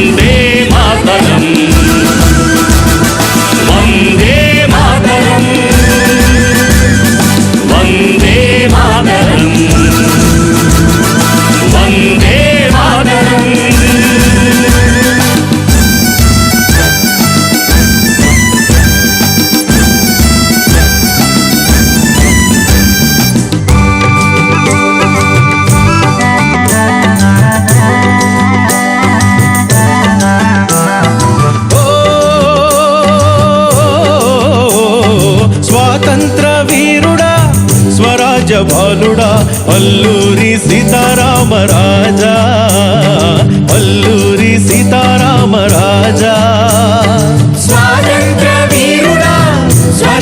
వందే మాతరం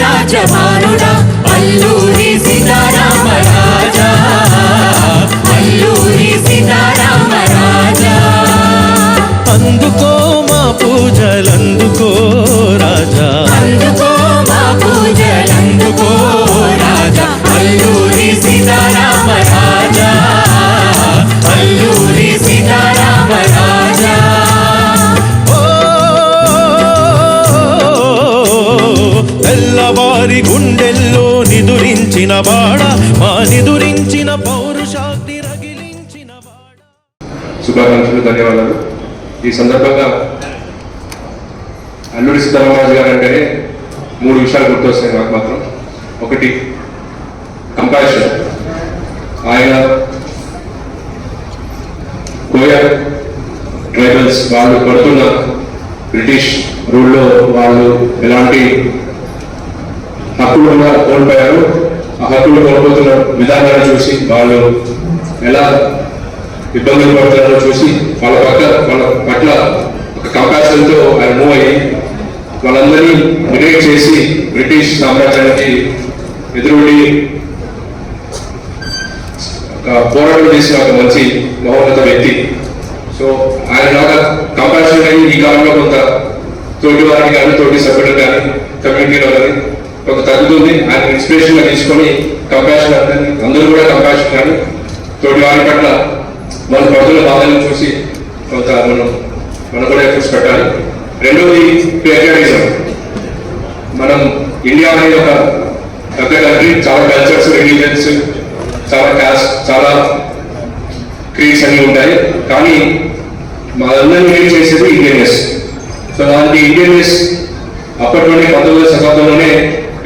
రాజమానుడా భానుడా అల్లూరి నిదురించిన వాడ మా నిదురించిన పౌరుషాగ్ని రగిలించిన వాడ. శుభాకాంక్షలు ధన్యవాదాలు. ఈ సందర్భంగా అల్లుడి సీతారామరాజు గారు అంటేనే మూడు విషయాలు గుర్తొస్తాయి నాకు మాత్రం. ఒకటి కంపాషన్ ఆయన కోయర్ ట్రైబల్స్ వాళ్ళు పడుతున్న బ్రిటిష్ రూల్లో వాళ్ళు ఎలాంటి హక్కులు కూడా కోల్పోయారు. హక్కులు కోల్పోతున్న విధానాన్ని చూసి వాళ్ళు ఎలా ఇబ్బందులు పడుతున్నారో చూసి వాళ్ళ పక్క వాళ్ళ పట్ల ఒక కంపాషన్తో ఆయన మూవ్ అయ్యి వాళ్ళందరినీ మిరేట్ చేసి బ్రిటిష్ సామ్రాజ్యానికి ఎదురుడి పోరాటం చేసిన ఒక మంచి మహోన్నత వ్యక్తి. సో ఆయన లాగా కంపాషన్ అయ్యి ఈ కాలంలో కొంత తోటి వారిని కానీ తోటి సభ్యులు కానీ కమ్యూనిటీలో కానీ కొంత తగ్గుతుంది ఆయన ఇన్స్పిరేషన్గా తీసుకొని కంపాషన్ అందరినీ అందరూ కూడా కంపాషన్ కానీ తోటి వారి పట్ల మన ప్రజల బాధలను చూసి కొంత మనం మనం కూడా ఎఫర్ట్స్ పెట్టాలి. రెండోది పేట్రియటిజం మనం ఇండియా అనేది ఒక పెద్ద కంట్రీ చాలా కల్చర్స్ రిలీజియన్స్ చాలా క్యాస్ట్ చాలా క్రీడ్స్ అన్ని ఉంటాయి. కానీ మనందరినీ ఏం చేసేది ఇండియన్నెస్ సో అలాంటి ఇండియన్నెస్ అప్పట్లోనే పంతొమ్మిదవ శతాబ్దంలోనే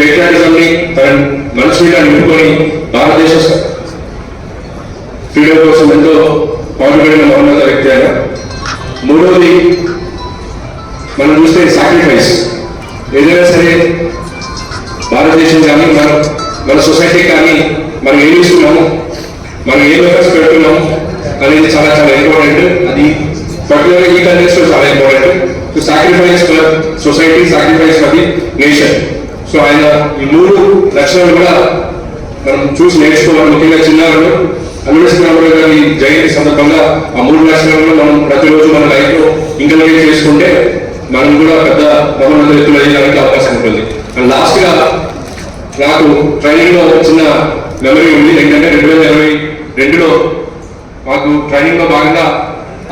పేట్రియాటిజంని తన మనసు మీద నింపుకొని భారతదేశ ఫ్రీడమ్ కోసం ఎంతో పాటుపడిన మహోన్నత వ్యక్తి ఆయన. మూడవది మనం చూస్తే సాక్రిఫైస్ ఏదైనా సరే భారతదేశం కానీ మన మన సొసైటీ కానీ మనం ఏం ఇస్తున్నాము మనం ఏం ఎఫర్ట్స్ పెడుతున్నాము? అనేది చాలా చాలా ఇంపార్టెంట్ అది పర్టికులర్ ఈ కంట్రీస్లో చాలా important sacrifice for society sacrifice for the nation so ఆయన ఈ మూడు లక్షణాలు కూడా మనం చూసి నేర్చుకోవాలి. ముఖ్యంగా చిన్నారులు అల్లుడి గారి జయంతి సందర్భంగా ఆ మూడు లక్షణాలను మనం ప్రతిరోజు మన లైఫ్లో ఇంకల్కేట్ చేసుకుంటే మనం కూడా పెద్ద మహోన్నత వ్యక్తులు అయ్యడానికి అవకాశం ఉంటుంది. అండ్ లాస్ట్గా నాకు ట్రైనింగ్లో చిన్న మెమరీ ఉంది. ఏంటంటే రెండు వేల ఇరవై రెండులో మాకు ట్రైనింగ్లో భాగంగా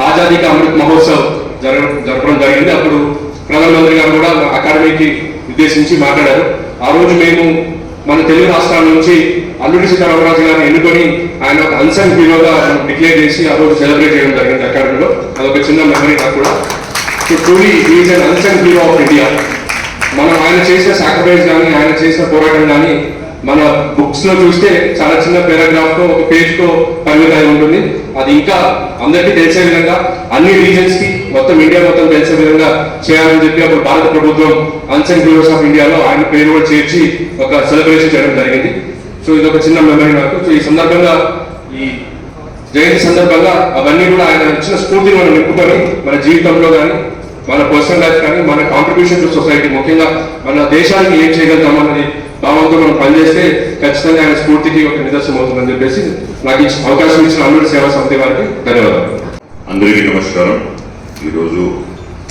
ఆజాదీ అమృత్ మహోత్సవ్ జరగ జరపడం జరిగింది. అప్పుడు ప్రధానమంత్రి గారు కూడా అకాడమీకి ఉద్దేశించి మాట్లాడారు. ఆ రోజు మేము మన తెలుగు రాష్ట్రాల నుంచి అల్లుడి సీతారామరాజు గారిని ఎన్నుకొని ఆయన ఒక అన్సన్ హీరోగా డిక్లేర్ చేసి ఆ రోజు సెలబ్రేట్ చేయడం జరిగింది అకాడమీలో. అదొక చిన్న మెమరీ నాకు కూడా. So truly is an unsung hero of India మనం ఆయన చేసిన సాక్రిఫైస్ కానీ ఆయన చేసిన పోరాటం కానీ మన బుక్స్లో చూస్తే చాలా చిన్న పారాగ్రాఫ్తో ఒక పేజ్తో పరిమితం ఉంటుంది. అది ఇంకా అందరికీ తెలిసే విధంగా అన్ని రీజన్స్కి మొత్తం ఇండియా మొత్తం తెలిసే విధంగా చేయాలని చెప్పి అప్పుడు భారత ప్రభుత్వం అన్సెంట్ హీరోస్ ఆఫ్ ఇండియాలో ఆయన పేరు కూడా చేర్చి ఒక సెలబ్రేషన్ చేయడం జరిగింది. సో ఇది ఒక చిన్న మెమరీ నాకు. సో ఈ సందర్భంగా ఈ జయంతి సందర్భంగా అవన్నీ కూడా ఆయన ఇచ్చిన స్ఫూర్తిని మనం నింపుకొని మన జీవితంలో కానీ మన పర్సనల్ లైఫ్ కానీ మన కాంట్రిబ్యూషన్ టు సొసైటీ ముఖ్యంగా మన దేశానికి ఏం చేయగలుగుతామన్నది అన్నది భావంతో మనం పనిచేస్తే ఖచ్చితంగా ఆయన స్ఫూర్తికి ఒక నిదర్శనం అవుతుందని చెప్పేసి నాకు ఇచ్చిన అవకాశం ఇచ్చిన అల్లూరి సేవా సమితి వారికి ధన్యవాదాలు. అందరికీ నమస్కారం. ఈరోజు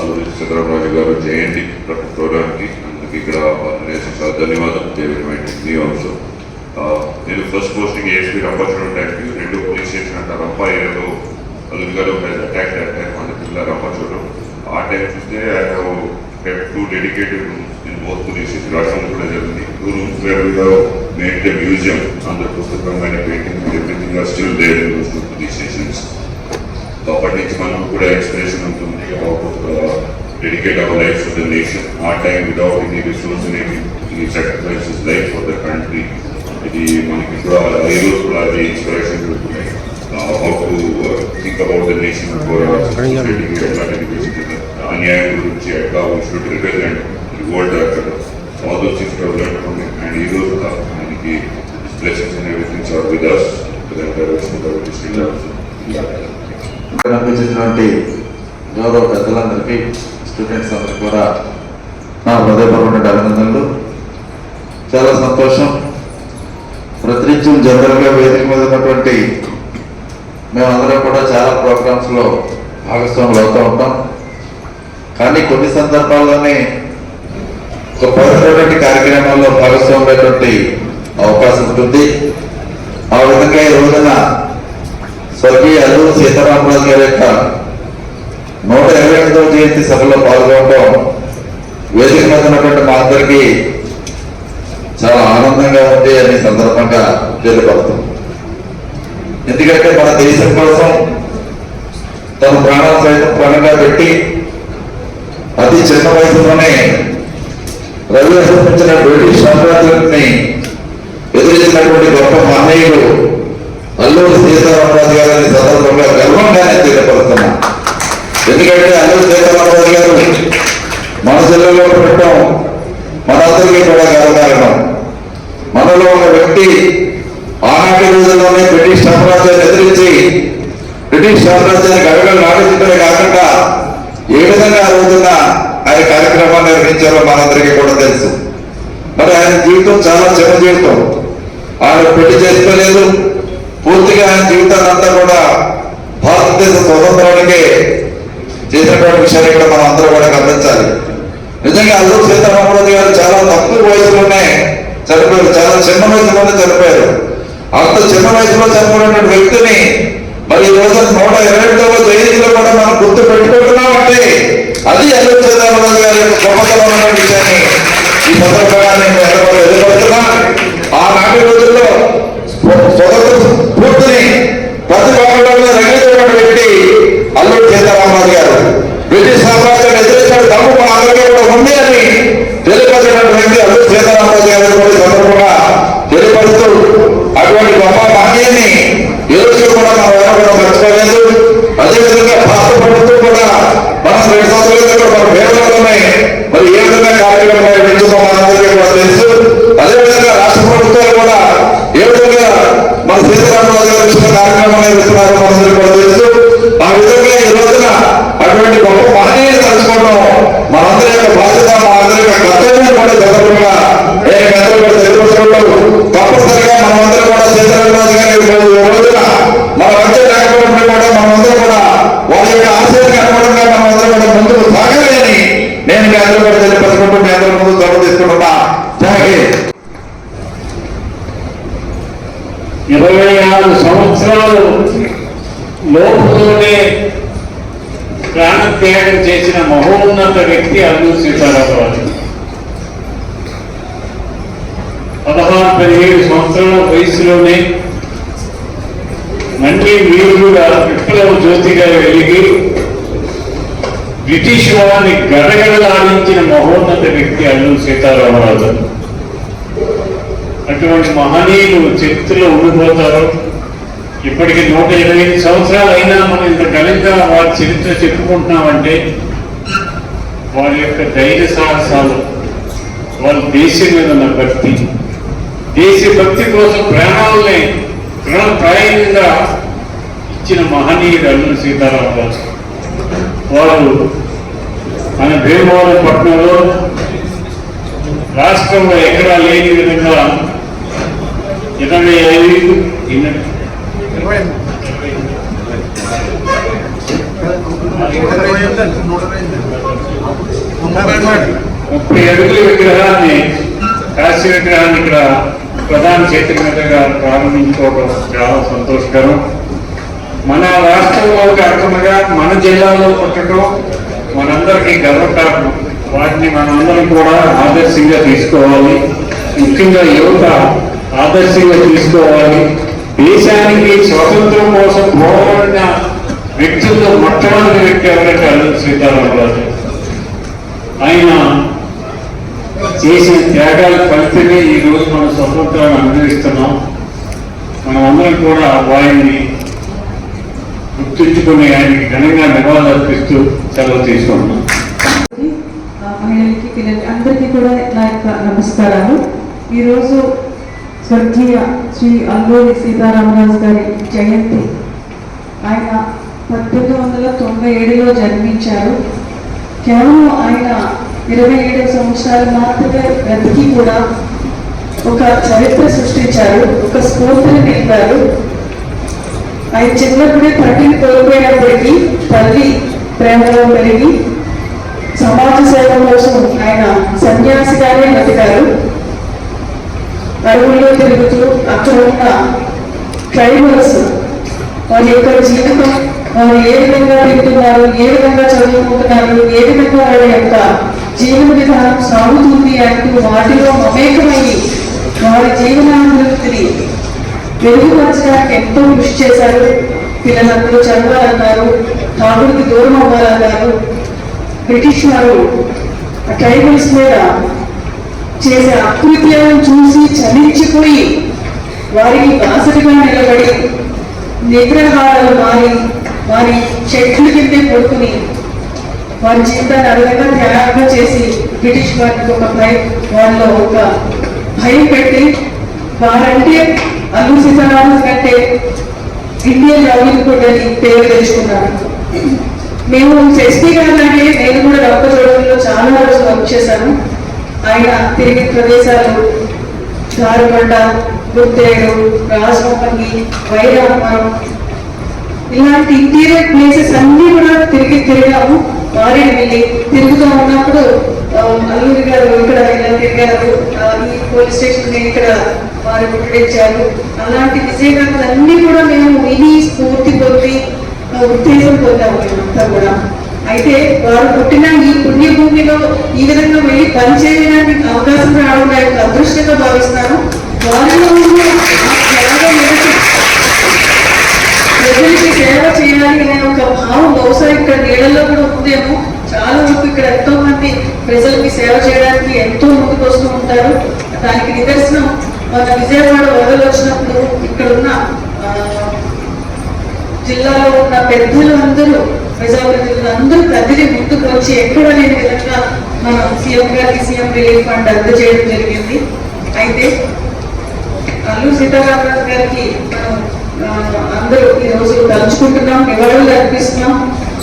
అల్లూరి సీతారామరాజు గారు జయంతి ప్రోగ్రామ్కి అందరికీ ఇక్కడ నేను ధన్యవాదాలు. డేవిడ్ ఆల్సో నేను ఫస్ట్ పోస్టింగ్ ఏఎస్పీ రంపచోడవరం టైంకి రెండు పోలీస్ స్టేషన్ అంట. రంపా ఏరియాలో అల్లుడి గారు అటాక్ అటాక్ మన జిల్లా రంపచోడవరం ఆ టైం చూస్తే I have to dedicated both polices. రాష్ట్రం కూడా జరిగింది. Two rooms made the museum Andhra పుస్తకం and painting everything are still there in those police stations అప్పటి నుంచి మనకు కూడా ఇన్స్పిరేషన్ ఉంటుంది. Dedicate our life to the nation. ఆ time without any resource any sacrifices life for the country. ఇది మనకి కూడా ఈ రోజు కూడా అది ఇన్స్పిరేషన్ ఉంటుంది. How to think about the nation for అన్యాయం గురించి ఎట్లా we should all those things to learn from and ఈ రోజు కూడా మనకి blessings and are with us కనిపించినటువంటి గౌరవ పెద్దలందరికీ స్టూడెంట్స్ అందరికి కూడా నా హృదయపూర్వక అభినందనలు చాలా సంతోషం. ప్రతినిత్యం జనరల్గా వేదిక మీద ఉన్నటువంటి మేమందరం కూడా చాలా ప్రోగ్రామ్స్లో భాగస్వాములు అవుతూ ఉంటాం. కానీ కొన్ని సందర్భాల్లోనే ఒక పవిత్రమైన కార్యక్రమాల్లో భాగస్వాములైనటువంటి అవకాశం ఉంటుంది. ఆ విధంగా ఈ రోజున స్వర్గీయ అల్లూరు సీతారామరాజు గారి యొక్క నూట ఇరవై ఎనిమిదవ జయంతి సభలో పాల్గొనడం వేదిక మీద ఉన్నటువంటి మా అందరికీ చాలా ఆనందంగా ఉంది అనే సందర్భంగా తెలియపడుతుంది. ఎందుకంటే మన దేశం కోసం తన ప్రాణాలు సైతం ప్రాణంగా పెట్టి అతి చిన్న వయసులోనే రవి అర్పించిన బ్రిటిష్ సామ్రాజ్యాన్ని ఎదిరించినటువంటి గొప్ప మహనీయుడు అల్లూరి సీతారామరాజు గారిని సందర్భంగా గర్వంగానే తెలియపడుతున్నా ఎందుకంటే అల్లూరి సీతారామరాజు గారు మన జిల్లాలో పెట్టడం మనందరికీ కూడా గర్వకారణం. మనలో ఒక వ్యక్తి ఆనాటి రోజుల్లోనే బ్రిటిష్ సామ్రాజ్యాన్ని ఎదిరించి బ్రిటిష్ సామ్రాజ్యాన్ని గడగలు నాటించడమే కాకుండా ఏ విధంగా ఆ రోజున ఆయన కార్యక్రమాన్ని నిర్వహించారో మనందరికీ కూడా తెలుసు. మరి ఆయన జీవితం చాలా చిన్న జీవితం. ఆయన పెళ్ళి చేసుకోలేదు. పూర్తిగా ఆయన జీవితాన్ని అంతా కూడా భారతదేశ స్వతంత్రానికే చేసినటువంటి విషయాన్ని ఇక్కడ మనం అందరూ కూడా గమనించాలి. నిజంగా అల్లూరు సీతారామరాజు గారు చాలా తక్కువ వయసులోనే చనిపోయారు. చాలా చిన్న వయసులోనే చనిపోయారు. అంత చిన్న వయసులో చనిపోయినటువంటి వ్యక్తిని మరి ఈ రోజు నూట ఇరవై తొమ్మిది జయంతిలో కూడా మనం గుర్తు పెట్టుకుంటున్నాం అంటే అది అల్లూరు సీతారామరాజు గారి యొక్క గొప్పతనం అనే విషయాన్ని ఈ సందర్భంగా నేను ఎదురు ఎదుర్కొంటున్నా. ఆనాటి రోజుల్లో స్వతంత్ర స్ఫూర్తిని ప్రతి భాగంలో రగిలించినటువంటి వ్యక్తి అల్లూరి సీతారామరాజు గారు. బ్రిటిష్ సామ్రాజ్యాన్ని ఎదిరించిన దమ్ము మన అందరికీ కూడా ఉంది అని తెలియపరిచినటువంటి వ్యక్తి అల్లూరి సీతారామరాజు గారు కూడా ఈ సందర్భంగా తెలియపరుస్తూ అటువంటి గొప్ప మహనీయుని ఏ రోజు కూడా మనం ఎవరు కూడా మర్చిపోలేదు అదేవిధంగా భారత ప్రభుత్వం కూడా మనం రెండు సంవత్సరాల క్రితం మన మరి ఏ విధంగా కార్యక్రమం నిర్వహించుకో మనందరికీ కూడా తెలుసు? అదేవిధంగా రాష్ట్ర ప్రభుత్వాలు కూడా ఏ విధంగా మన సీతారామరాజు గారు ఇచ్చిన కార్యక్రమం మనందరికీ కూడా తెలుసు. ఆ విధంగా ఈ రోజున అటువంటి గొప్ప మహనీయులు మనందరి యొక్క బాధ్యత మనందరి యొక్క కర్తవ్యం కూడా సందర్భంగా నేను మీ అందరూ కూడా తెలియపరుచుకుంటూ తప్పనిసరిగా మనమందరం కూడా సీతారామరాజు గారి ఈ రోజున మన మధ్య లేకపోవడం కూడా మనమందరం కూడా వారి యొక్క ఆశయానికి అనుగుణంగా మనమందరం కూడా ముందుకు సాగాలి అని నేను మీ అందరూ కూడా తెలియపరుచుకుంటూ మీ అందరూ ముందు గౌరవ తీసుకుంటున్నా ఇరవై ఆరు సంవత్సరాలు లోపుతోనే ప్రాణత్యాగం చేసిన మహోన్నత వ్యక్తి అల్లూరు సీతారామరాజు. పదహారు పదిహేడు సంవత్సరాల వయసులోనే మళ్ళీ వీరుడుగా విప్లవ జ్యోతిగా వెలిగి బ్రిటిష్ వారిని గడగడలాడించిన మహోన్నత వ్యక్తి అల్లు సీతారామరాజు. అటువంటి మహనీయులు చరిత్రలో ఉండిపోతారు. ఇప్పటికి నూట ఇరవై ఐదు సంవత్సరాలు అయినా మనం ఇంత ఘనంగా వారి చరిత్ర చెప్పుకుంటున్నామంటే వారి యొక్క ధైర్య సాహసాలు వాళ్ళ దేశం మీద ఉన్న భక్తి దేశ భక్తి కోసం ప్రాణాలని ప్రాయంగా ఇచ్చిన మహనీయుడు అల్లు సీతారామరాజు. వాళ్ళు మన భీమవరం పట్టణంలో రాష్ట్రంలో ఎక్కడా లేని విధంగా ఇరవై ఐదు ముప్పై అడుగుల విగ్రహాన్ని కాశీ విగ్రహాన్ని ఇక్కడ ప్రధాన చైతన్యతగా ప్రారంభించుకోవడం చాలా సంతోషకరం. మన రాష్ట్రంలో కాకుండా మన జిల్లాలో పుట్టడం మనందరికీ గర్వకారణం. వాటిని మనందరం కూడా ఆదర్శంగా తీసుకోవాలి. ముఖ్యంగా యువత ఆదర్శంగా తీసుకోవాలి. దేశానికి స్వతంత్రం కోసం పోరాడిన వ్యక్తుల్లో మొట్టమొదటి వ్యక్తి ఎవరంటే అల్లూరి గారు. ఆయన చేసిన త్యాగాల ఫలితమే ఈ మనం స్వతంత్రాన్ని అనుభవిస్తున్నాం. మనం అందరం కూడా వారిని గుర్తించుకుని ఆయనకి ఘనంగా నివాళులు అర్పిస్తూ సెలవు తీసుకుంటున్నాం. మహిళలకి పిల్లలకి అందరికీ కూడా నా యొక్క నమస్కారాలు. ఈరోజు స్వర్గీయ శ్రీ అల్లూరి సీతారామరాజు గారి జయంతి. ఆయన పద్దెనిమిది వందల తొంభై ఏడులో జన్మించారు. కేవలం ఆయన ఇరవై ఏడు సంవత్సరాలు మాత్రమే బ్రతికి కూడా ఒక చరిత్ర సృష్టించారు ఒక స్ఫూర్తిని నింపారు. ఆయన చిన్నప్పుడే తండ్రిని కోల్పోయినప్పటికీ తల్లి ప్రేమలో పెరిగి సమాజ సేవ కోసం ఆయన సన్యాసిగానే బతికారు. అడవుల్లో తిరుగుతూ అక్కడ ఉన్న ట్రైబల్స్ వారి యొక్క జీవితం వారు ఏ విధంగా తింటున్నారు ఏ విధంగా చదువుకుంటున్నారు ఏ విధంగా వాళ్ళ యొక్క జీవన విధానం సాగుతుంది అంటూ వాటిలో మమేకమయ్యి వారి జీవనాభివృద్ధిని మెరుగుపరచడానికి ఎంతో కృషి చేశారు. పిల్లలందరూ చదవాలన్నారు. తాగుడికి దూరం అవ్వాలన్నారు. బ్రిటిష్ వారు ట్రైబల్స్ మీద చేసే అకృత్యాలను చూసి చలించిపోయి వారికి బాసటిగా నిలబడి నిద్రహారాలు మారి వారి చెట్ల కిందే పడుకుని వారి జీవితాన్ని అడగగా త్యాగంగా చేసి బ్రిటిష్ వారికి ఒక భయం వాళ్ళలో ఒక భయం పెట్టి వారంటే అల్లు సీతారామన్ కంటే ఇండియన్ రౌలింగ్ కూడా పేరు తెచ్చుకున్నారు మేము ఎస్పీ అంటే నేను కూడా డాక్టర్ చూడడంలో చాలా రోజులు వర్క్ చేశాను. ఆయన తిరిగి ప్రదేశాలు దారుబండ గుర్తేడు రాజమోహన్గి వైరాపురం ఇలాంటి ఇంటీరియర్ ప్లేసెస్ అన్ని కూడా తిరిగి తిరిగాము. మారేడు వెళ్ళి తిరుగుతూ ఉన్నప్పుడు అల్లూరి గారు ఇక్కడ ఇలా తిరిగారు. ఈ పోలీస్ స్టేషన్ ఇక్కడ వారు ముట్టడించారు. అలాంటి విజయగాథలు అన్ని కూడా మేము విని స్ఫూర్తి పొంది ఉత్తేజం పొందాము మేమంతా కూడా. అయితే వారు పుట్టిన ఈ పుణ్యభూమిలో ఈ విధంగా వెళ్ళి పనిచేయడానికి అవకాశం రావడం నా యొక్క అదృష్టంగా భావిస్తాను. వారిలో ప్రజలకి సేవ చేయాలి అనే ఒక భావం బహుశా ఇక్కడ నీళ్ళలో కూడా ఉందేమో. చాలా వరకు ఇక్కడ ఎంతో మంది ప్రజలకి సేవ చేయడానికి ఎంతో ముందుకు వస్తూ ఉంటారు. దానికి నిదర్శనం మన విజయవాడ వరదలు వచ్చినప్పుడు ఇక్కడ ఉన్న జిల్లాలో ఉన్న పెద్దలు అందరూ ప్రజాప్రతినిధులు అందరూ కదిలి ముందుకు వచ్చి ఎక్కడ లేని విధంగా మనం సీఎం గారికి సీఎం రిలీఫ్ ఫండ్ అందజేయడం జరిగింది. అయితే అల్లు సీతారామరాజు గారికి మనం అందరూ ఈ రోజు తలుచుకుంటున్నాం నివాళులు అర్పిస్తున్నాం.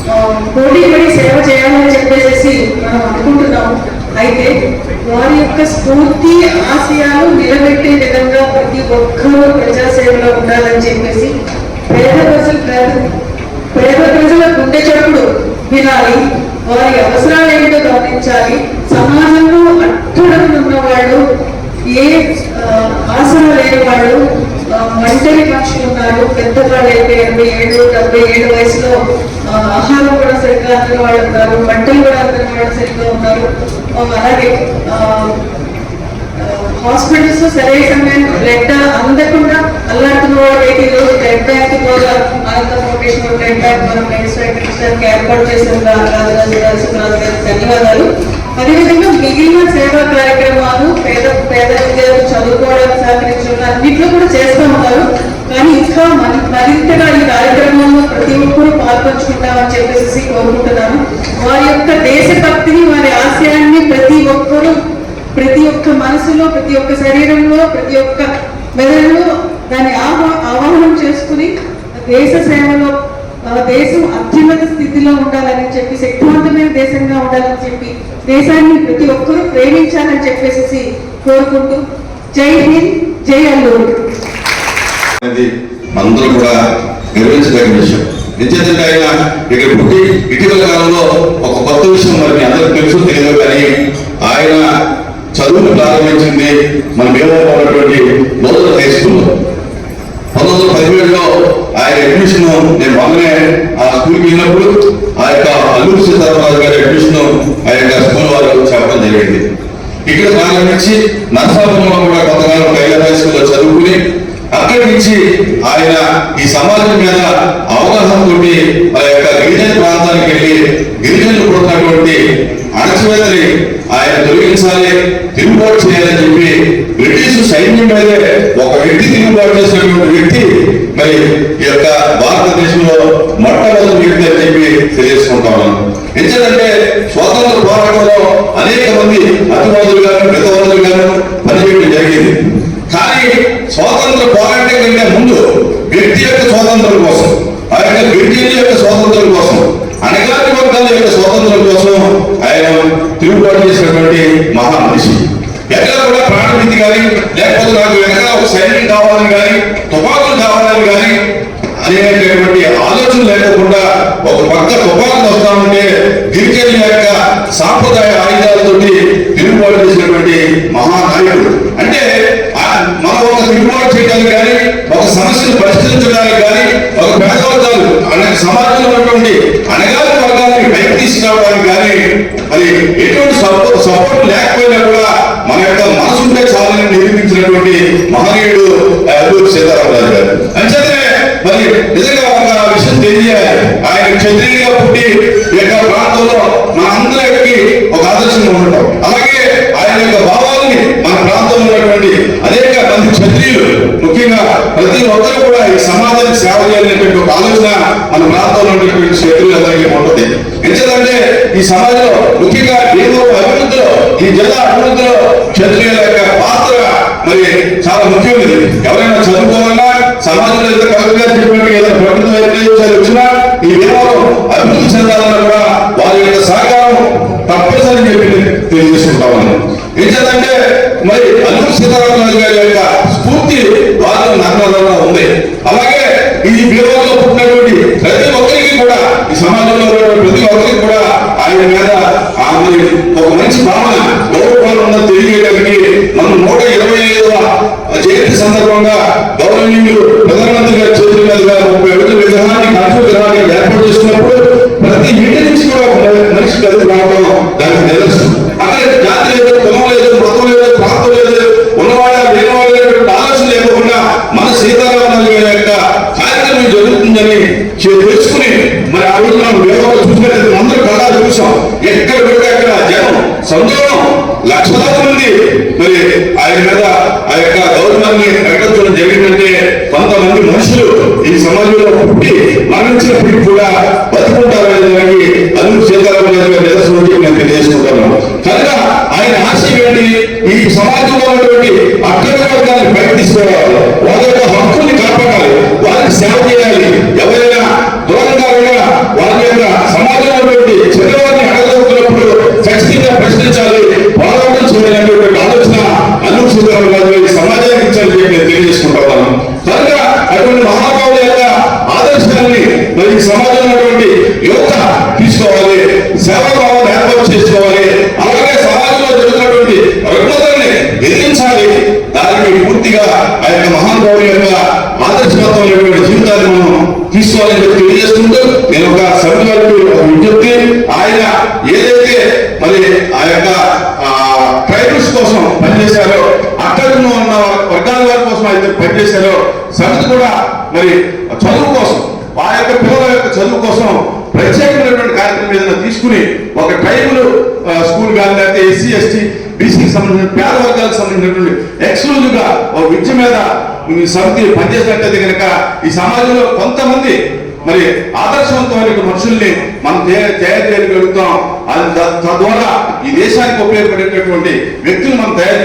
ఆ, పోటీ పడి సేవ చేయాలని చెప్పేసి మనం అనుకుంటున్నాం. అయితే వారి యొక్క స్ఫూర్తి ఆశయాలు నిలబెట్టే విధంగా ప్రతి ఒక్కరూ ప్రజాసేవలో ఉండాలని చెప్పేసి పేద ప్రజలు పేద- ప్రజల గుండె చప్పుడు వినాలి. వారి అవసరాలు ఏంటో గమనించాలి. సమాజంలో అట్టడుగున ఉన్న వాళ్ళు ఏ ఆశలు లేని వాళ్ళు ఒంటరి పక్షులు ఉన్నారు పెద్దవాళ్ళు అయితే ఎనభై ఏడు డెబ్బై ఏడు వయసులో ఆహారం కూడా సరిగ్గా అందరి వాళ్ళు ఉన్నారు బట్టలు కూడా అందరి వాళ్ళు సరిగ్గా ఉన్నారు. అలాగే ఆ, హాస్పిటల్స్ సరైన సమయం బ్లడ్ అందకుండా అల్లాడుతున్న వాళ్ళు అయితే ఈరోజు బ్లడ్ బ్యాంక్ ద్వారా అనంత ఫౌండేషన్ బ్లడ్ బ్యాంక్ మనం మెడిసిన్ ఏర్పాటు చేసిన ధన్యవాదాలు. అదేవిధంగా మిగిలిన సేవా కార్యక్రమాలు పేద పేద విద్యార్థులు చదువుకోవడానికి సహకరించడం అన్నింటిలో కూడా చేస్తూ ఉంటారు కానీ ఇంకా మరి- మరింతగా ఈ కార్యక్రమంలో ప్రతి ఒక్కరూ పాల్పంచుకుంటామని చెప్పేసి కోరుకుంటున్నాను. వారి యొక్క దేశభక్తిని వారి ఆశయాన్ని ప్రతి ఒక్కరూ ప్రతి ఒక్క మనసులో ప్రతి ఒక్క శరీరంలో ప్రతి ఒక్క మెదడులో దాన్ని ఆహ్వా ఆవాహనం చేసుకుని దేశ సేవలో ఆ దేశం అత్యున్నత స్థితిలో ఉండాలని చెప్పి శక్తివంతమైన దేశంగా ఉండాలని చెప్పి దేశాన్ని ప్రతి ఒక్కరూ ప్రేమించాలని చెప్పేసి కోరుకుంటూ జై హింద్ జై అల్లూరు. అందరూ కూడా నిర్వహించదగిన విషయం. నిత్యంగా ఆయన ఇక్కడ పుట్టి ఇటీవల కాలంలో ఒక కొత్త విషయం మరి అందరికి తెలుసు తెలియదు కానీ ఆయన చదువును ప్రారంభించింది మన మేధావి ఉన్నటువంటి నూతన హై పంతొమ్మిది వందల పదిహేడులో ఆయన అడ్మిషన్ నేను మొదలే ఆ స్కూల్కి వెళ్ళినప్పుడు ఆ యొక్క అల్లూరు సీతారామరాజు గారి అడ్మిషన్ ఆ యొక్క స్కూల్ వారు చెప్పడం జరిగింది. ఇక్కడ ప్రారంభించి నర్సాపురంలో కూడా కొంతకాలం టైలర్ హై స్కూల్లో చదువుకుని అక్కడి నుంచి ఆయన ఈ సమాజం మీద అవగాహన తోటి ఆ యొక్క గిరిజన ప్రాంతానికి వెళ్ళి గిరిజనులు కొడుతున్నటువంటి అణచివేతని ఆయన తొలగించాలి తిరుగుబాటు చేయాలని చెప్పి బ్రిటిష్ సైన్యం మీదే ఒక వ్యక్తి తిరుగుబాటు చేసినటువంటి వ్యక్తి మరి ఈ యొక్క భారతదేశంలో మొట్టమొదటి వ్యక్తి అని చెప్పి తెలియజేసుకుంటాను ఎందుకంటే స్వాతంత్ర పోరాటంలో అనేక మంది అతివాదులు గాను మితవాదులు గాను పనిచేయడం జరిగింది. కానీ స్వాతంత్ర పోరాటం కంటే ముందు వ్యక్తి యొక్క స్వాతంత్రం కోసం ఆ యొక్క యొక్క స్వాతంత్రం కోసం అణగారి వర్గాల యొక్క స్వాతంత్రం కోసం ఆయన తిరుగుబాటు చేసినటువంటి మహా మనిషి. ఎక్కడ కూడా ప్రాణభీతి కానీ లేకపోతే నాకు ఎక్కడ ఒక సైన్యం కావాలని కానీ తుపాకులు కావాలని కానీ అనేటటువంటి ఆలోచన లేకుండా ఒక పక్క తుపాకులు వస్తామంటే గిరిజన యొక్క సాంప్రదాయ ఆయుధాలతోటి తిరుగుబాటు చేసినటువంటి మహానాయకుడు అంటే మనం ఒక తిరుగుబాటు చేయడానికి కానీ ఒక సమస్యను పరిష్కరించడానికి కానీ ఒక పేద వర్గాలు అనే సమాజంలో ఉన్నటువంటి అనగారి వర్గాన్ని పైకి తీసుకురావడానికి కానీ అది ఎటువంటి సపోర్ట్ సపోర్ట్ లేకపోయినా కూడా మన యొక్క మనసుంటే చాలని నిరూపించినటువంటి మహనీయుడు అల్లూరి సీతారామరాజు గారు. అంచేతనే మరి నిజంగా ఒక విషయం తెలియాలి. ఆయన క్షత్రియుడిగా పుట్టి ఈ యొక్క ప్రాంతంలో మన అందరికీ ఒక ఆదర్శంగా ఉండటం. అలాగే ఆయన యొక్క భావాలని మన ప్రాంతంలో ఉన్నటువంటి అనేక మంది క్షత్రియులు ముఖ్యంగా ప్రతి ఒక్కరు కూడా ఈ సమాజానికి సేవ చేయాలనేటువంటి ఒక ఆలోచన మన ప్రాంతంలో ఉన్నటువంటి క్షత్రియులందరికీ ఉంటుంది ఎందుకంటే ఈ సమాజంలో ముఖ్యంగా ఏదో అభివృద్ధిలో ఈ జిల్లా అభివృద్ధిలో క్షత్రియుల యొక్క పాత్ర మరి చాలా ముఖ్యమైనది. ఎవరైనా చదువుకోవాలన్నా సమాజంలో ఎంత కలెక్టర్ గారు చెప్పినట్టు ఏదో ప్రభుత్వం ఏదైతే వచ్చినా ఈ విధానం అభివృద్ధి చెందాలన్నా కూడా వారి యొక్క సహకారం తప్పనిసరి చెప్పి తెలియజేసుకుంటామని ఉన్నాను. ఏంటంటే మరి అల్లూరు సీతారామరాజు గారి యొక్క స్ఫూర్తి వారిలో నర్మదంలో ఉంది. అలాగే ఈ బీరోలో పుట్టినటువంటి ప్రతి ఒక్కరికి కూడా ఈ సమాజంలో ప్రతి ఒక్కరికి కూడా ఆయన మీద ఆమె ఒక మంచి భావన గౌరవం ఉన్నది తెలియజేయడానికి మనం నూట ఇరవై ఐదవ జయంతి సందర్భంగా గౌరవనీయులు ప్రధానమంత్రి గారి చేతుల మీదుగా ముప్పై ఒకటి విగ్రహాన్ని కాంతి విగ్రహాన్ని ఏర్పాటు చేసినప్పుడు ప్రతి ఇంటి నుంచి కూడా మనిషి కలిసి రావడం దానికి చేయాలి. ఎవరైనా దూరంగా ఉన్నా వాళ్ళ యొక్క సమాజంలో ఉన్నటువంటి చిన్నవారిని అడగలుగుతున్నప్పుడు ఖచ్చితంగా ప్రశ్నించాలి. పోరాటం చేయాలనేటువంటి ఆలోచన అల్లు సీతారామరాజు గారు సమాజానికి ఇచ్చారని చెప్పి నేను తెలియజేసుకుంటాను కనుక అటువంటి మహానుభావుల యొక్క ఆదర్శాన్ని మరి ఈ సమాజంలో ఉన్నటువంటి యువత తీసుకోవాలి. సేవాభావాన్ని ఏర్పాటు చేసుకోవాలి. అలాగే సమాజంలో జరుగుతున్నటువంటి రుగ్మతల్ని ఎదిరించాలి. దానికి పూర్తిగా ఆ యొక్క మహానుభావుల యొక్క ఆదర్శవంతమైనటువంటి జీవితాన్ని మనం తీసుకోవాలని చెప్పి తెలియజేస్తుంటూ నేను ఒక సభ్యులకు ఒక విజ్ఞప్తి ఆయన ఏదైతే మరి ఆ యొక్క ట్రైబల్స్ కోసం పనిచేశారో అక్కడ ఉన్న వర్గాల వారి కోసం అయితే పనిచేశారో సమితి కూడా మరి చదువు కోసం ఆ యొక్క పిల్లల యొక్క చదువు కోసం ప్రత్యేకమైనటువంటి కార్యక్రమం ఏదైనా తీసుకుని ఒక ట్రైబుల్ స్కూల్ కానీ లేకపోతే ఎస్సీ ఎస్టీ బీసీకి సంబంధించిన పేద వర్గాలకు సంబంధించినటువంటి ఎక్స్క్లూజివ్గా ఒక విద్య మీద సమితి పనిచేసినట్లయితే కనుక ఈ సమాజంలో కొంతమంది మరి ఆదర్శవంతమైన మనుషుల్ని మనం తయారు చేయగలుగుతాం అది తద్వారా ఈ దేశానికి ఉపయోగపడేటటువంటి వ్యక్తులు మనం తయారు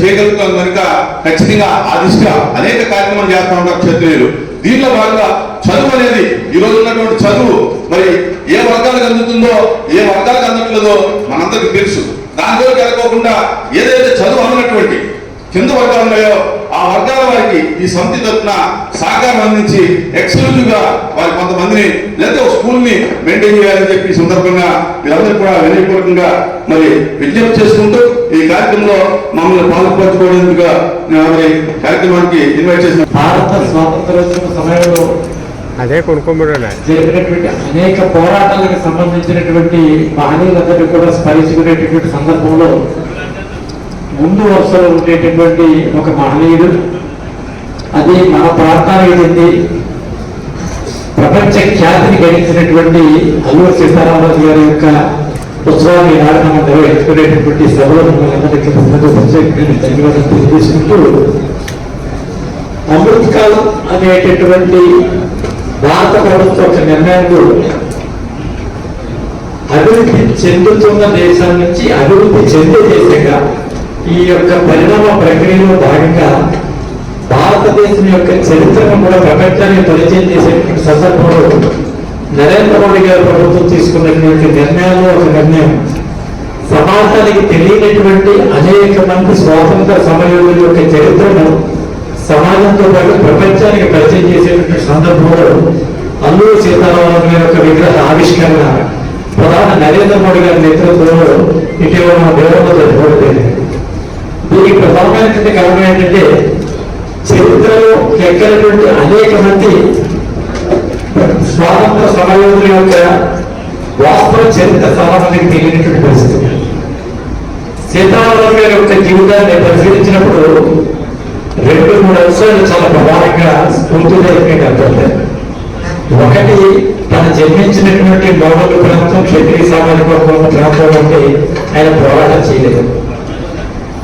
చేయగలుగుతాం కనుక ఖచ్చితంగా ఆ దిశగా అనేక కార్యక్రమాలు చేస్తా ఉంటారు క్షత్రియులు. దీనిలో భాగంగా చదువు అనేది ఈ రోజు ఉన్నటువంటి చదువు మరి ఏ వర్గాలకు అందుతుందో ఏ వర్గాలకు అందట్లేదో మనందరికీ తెలుసు. దాని కోరిక వెళ్ళకోకుండా ఏదైతే చదువు అన్నటువంటి కింద వర్గాలు ఉన్నాయో ఆ వర్గాల వారికి ఈ సమితి తరఫున సహకారం అందించి ఎక్స్క్లూజివ్గా వారి కొంతమందిని లేదా ఒక స్కూల్ని మెయింటైన్ చేయాలని చెప్పి ఈ సందర్భంగా వీరందరూ కూడా వినయపూర్వకంగా మరి విజ్ఞప్తి చేసుకుంటూ ఈ కార్యక్రమంలో మమ్మల్ని పాల్పంచుకోవడానికి మరి కార్యక్రమానికి ఇన్వైట్ చేసిన భారత స్వాతంత్రోద్యమ సమయంలో అదే కొనుక్కోమన్నా జరిగినటువంటి అనేక పోరాటాలకు సంబంధించినటువంటి మహనీయులందరినీ కూడా స్మరించుకునేటటువంటి సందర్భంలో ముందు వరుసలో ఉండేటటువంటి ఒక మహనీయుడు అది మన ప్రాంతానికి చెంది ప్రపంచ ఖ్యాతిని గడించినటువంటి అల్లూరు సీతారామరాజు గారి యొక్క ఉత్సవాన్ని ఈనాడు మనం నిర్వహించుకునేటటువంటి సభలో మిమ్మల్ని ధన్యవాదాలు తెలియజేసుకుంటూ అమృత్కాలం అనేటటువంటి భారత ప్రభుత్వం ఒక నిర్ణయంలో అభివృద్ధి చెందుతున్న దేశం నుంచి అభివృద్ధి చెందే దేశంగా ఈ యొక్క పరిణామ ప్రక్రియలో భాగంగా భారతదేశం యొక్క చరిత్రను కూడా ప్రపంచానికి పరిచయం చేసేటువంటి సందర్భంలో నరేంద్ర మోడీ గారి ప్రభుత్వం తీసుకున్నటువంటి నిర్ణయాల్లో ఒక నిర్ణయం. సమాజానికి తెలియనటువంటి అనేక మంది స్వాతంత్ర సమయోగుల యొక్క చరిత్రను సమాజంతో పాటు ప్రపంచానికి పరిచయం చేసేటువంటి సందర్భంలో అల్లూరు సీతారామరాజు గారి యొక్క విగ్రహ ఆవిష్కరణ ప్రధాని నరేంద్ర మోడీ గారి నేతృత్వంలో ఇటీవల మన దేవంలో జరగబడింది ఇక్కడ ప్రధానమైనటువంటి కారణం ఏంటంటే చరిత్రలో ఎక్కడటువంటి అనేక మంది స్వాతంత్ర సమయోధుల యొక్క వాస్తవ చరిత్ర చాలా తెలియనటువంటి పరిస్థితి. సీతారామరాజు గారి యొక్క జీవితాన్ని పరిశీలించినప్పుడు రెండు మూడు అంశాలు చాలా ప్రధానంగా స్ఫూర్తిదాయకంగా కనపడతాయి. ఒకటి తను జన్మించినటువంటి మోడల్ ప్రాంతం క్షత్రియ సామాజిక ప్రాంతం అంటే ఆయన పోరాటం చేయలేదు.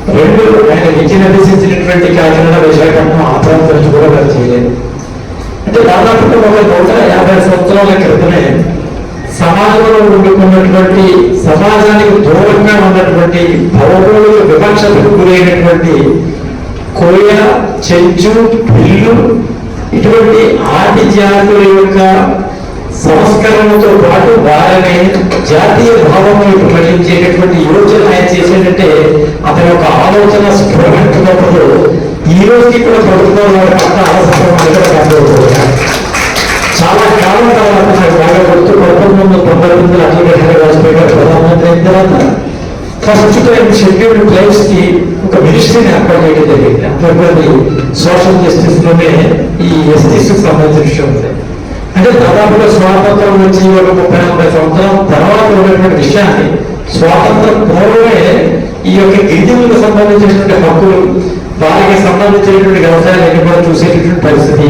రెండు ఆయన విద్యను అభ్యసించినటువంటి కాకినాడ విశాఖపట్నం ఆ ప్రాంతం నుంచి కూడా వారు చేయలేదు. అంటే దాదాపుగా ఒక నూట యాభై సంవత్సరాల క్రితమే సమాజంలో ఉండుకున్నటువంటి సమాజానికి దూరంగా ఉన్నటువంటి భౌగోళిక వివక్షతకు గురైనటువంటి కోయ చెంచు పిల్లు ఇటువంటి ఆది జాతుల యొక్క సంస్కరణతో పాటు వారిని జాతీయ భావంలో మళ్ళించేటటువంటి యోచన ఆయన చేసేటంటే అతని యొక్క ఆలోచన స్ఫురణించినప్పుడు ఈ రోజుకి కూడా ప్రభుత్వం వారి పట్ల ఆలస్యం చాలా కాలం తర్వాత నాకు బాగా గుర్తు పంతొమ్మిది వందల తొంభై తొమ్మిది అటల్ బిహారీ వాజ్పేయి గారు ప్రధానమంత్రి అయిన తర్వాత ఫస్ట్ టైం షెడ్యూల్డ్ ప్లేస్కి ఒక మినిస్ట్రీని ఏర్పాటు చేయడం జరిగింది. అంతర్గతి సోషల్ జస్టిస్లోనే ఈ ఎస్టీస్ సంబంధించిన విషయం ఉంది. అంటే దాదాపుగా స్వాతంత్రం నుంచి ఒక ముప్పై నలభై సంవత్సరాల తర్వాత ఉన్నటువంటి విషయాన్ని స్వాతంత్రం పూర్వమే ఈ యొక్క గిరిజనులకు సంబంధించినటువంటి హక్కులు వారికి సంబంధించినటువంటి వ్యవసాయాన్ని కూడా చూసేటటువంటి పరిస్థితి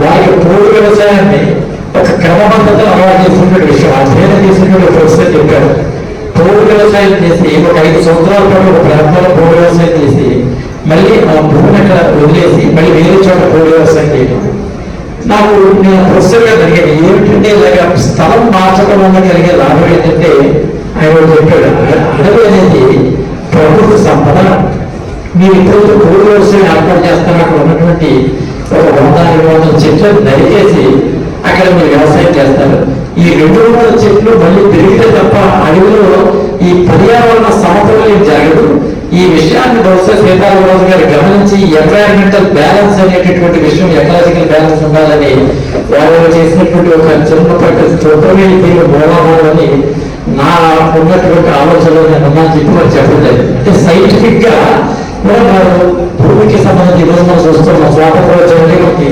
వారికి పూర్వ వ్యవసాయాన్ని ఒక క్రమబద్ధత అలవాటు చేసినటువంటి విషయం అధ్యయనం చేసినటువంటి ప్రొఫెసర్ చెప్పారు పూర్వ వ్యవసాయం చేసి ఒక ఐదు సంవత్సరాల పాటు ఒక ప్రాంతంలో పూర్వ వ్యవసాయం చేసి మళ్ళీ ఆ భూమిని అక్కడ వదిలేసి మళ్ళీ వేరే చోట పూర్వ వ్యవసాయం చేయడం నాకు నేను ప్రొఫెసర్గా జరిగేది ఏమిటంటే ఇలాగ స్థలం మార్చడం వల్ల కలిగే లాభం ఏంటంటే ఆయన చెప్పాడు అడవి అనేది ప్రభుత్వ సంపద. మీరు ఇప్పుడు కోడి వ్యవసాయం ఏర్పాటు చేస్తారు అక్కడ ఉన్నటువంటి ఒక వంద ఇరవై వందల చెట్లను దయచేసి అక్కడ మీరు వ్యవసాయం చేస్తారు. ఈ రెండు వందల చెట్లు మళ్ళీ పెరిగితే తప్ప అడవిలో ఈ పర్యావరణ సమతుల్యం జరగదు. ఈ విషయాన్ని బహుశా సీతారామరాజు గారు గమనించి ఎన్వైరన్మెంటల్ బ్యాలెన్స్ అనేటటువంటి విషయం ఎకలాజికల్ బ్యాలెన్స్ ఉండాలని వారు చేసినటువంటి ఒక చిన్న ప్రకృతి చూడమే దీని మూలమని నా ఉన్నటువంటి ఆలోచనలో నేను ఉన్నాను చెప్పి వారు చెప్పలేదు అంటే సైంటిఫిక్గా కూడా వారు భూమికి సంబంధించి ఈరోజు మనం చూస్తున్నాం. స్వాతంత్రోత్సవానికి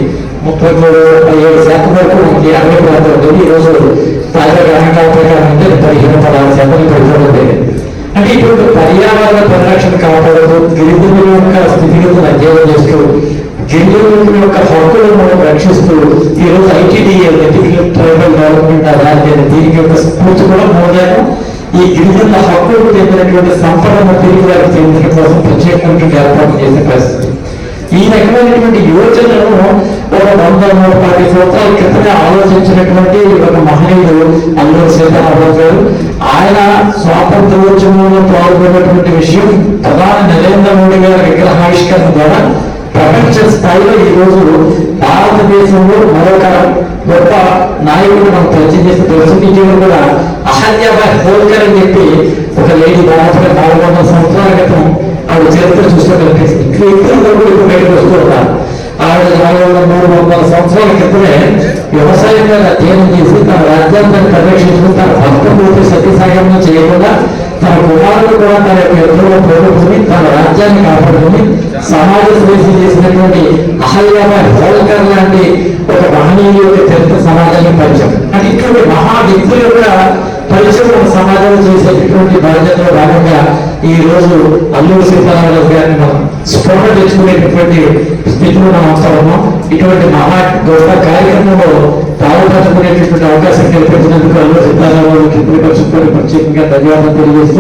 ముప్పై మూడు ఏడు శాతం వరకు మనకి అరవై ప్రాంతాలు ఈ రోజు తాజా గణాంకాల ప్రకారం అంటే పదిహేను పదహారు శాతం పెరుగుతుంది అంటే ఇటువంటి పర్యావరణ పరిరక్షణ కాపాడుతూ గిరిజనుల యొక్క స్థితిగతులు అధ్యయనం చేస్తూ గిరిజనుల యొక్క హక్కులను మనం రక్షిస్తూ ఈరోజు ITDA ethical tribal development authority అనే దీనికి యొక్క స్ఫూర్తి కూడా మోదాను ఈ గిరిజనుల హక్కులకు చెందినటువంటి సంపదను తిరిగి వారికి చెందిన కోసం ప్రత్యేకమైనటువంటి ఏర్పాటు చేసే పరిస్థితి. ఈ రకమైనటువంటి యోచనను ఒక వంద నూట పది సంవత్సరాల క్రితమే ఆలోచించినటువంటి ఒక మహనీయుడు అల్లూరు సీతారామరాజు గారు. ఆయన స్వాతంత్రోద్యమంలో పాల్గొన్నటువంటి విషయం ప్రధాని నరేంద్ర మోడీ గారి విగ్రహావిష్కరణ ద్వారా ప్రపంచ స్థాయిలో ఈ రోజు భారతదేశంలో మరొక గొప్ప నాయకుడు మనం పరిచయం చేసిన ప్రస్తుత కూడా అహల్యాబాయ్ హోల్కర్ అని చెప్పి ఒక లేడీ దాదాపుగా నాలుగు వందల సంవత్సరాల క్రితం ఆవిడ చరిత్ర చూస్తే కనిపిస్తుంది ఇక్కడ ఇద్దరు బయటకు వస్తూ ఉంటారు. ఆవిడ నాలుగు వందల మూడు వందల సంవత్సరాల క్రితమే వ్యవసాయం మీద అధ్యయనం చేసి తన రాజ్యాంగాన్ని పరిరక్షించుకుని తన భక్తులతో సత్యసాగరం చేయకుండా తన కుమారుడు కూడా తన యొక్క యుద్ధంలో పోగొట్టుకుని తన రాజ్యాన్ని కాపాడుకుని సమాజ శ్రేష చేసినటువంటి అహల్యాబాయ్ హోల్కర్ లాంటి ఒక మహనీయుడి చరిత్ర సమాజానికి పరిచయం. అంటే ఇటువంటి మహా వ్యక్తులు కూడా పరిచయం సమాజంలో చేసేటటువంటి బాధ్యతలో భాగంగా ఈ రోజు అల్లూరు సీతారామరాజు గారిని మనం స్ఫోట తెచ్చుకునేటటువంటి స్థితిలో మనం అవసరము ఇటువంటి మహా గొప్ప కార్యక్రమంలో పాల్పంచుకునేటటువంటి అవకాశం కల్పించినందుకు అల్లూరు సీతారామరాజుకి ఇప్పుడు ప్రత్యేకంగా ధన్యవాదాలు తెలియజేస్తూ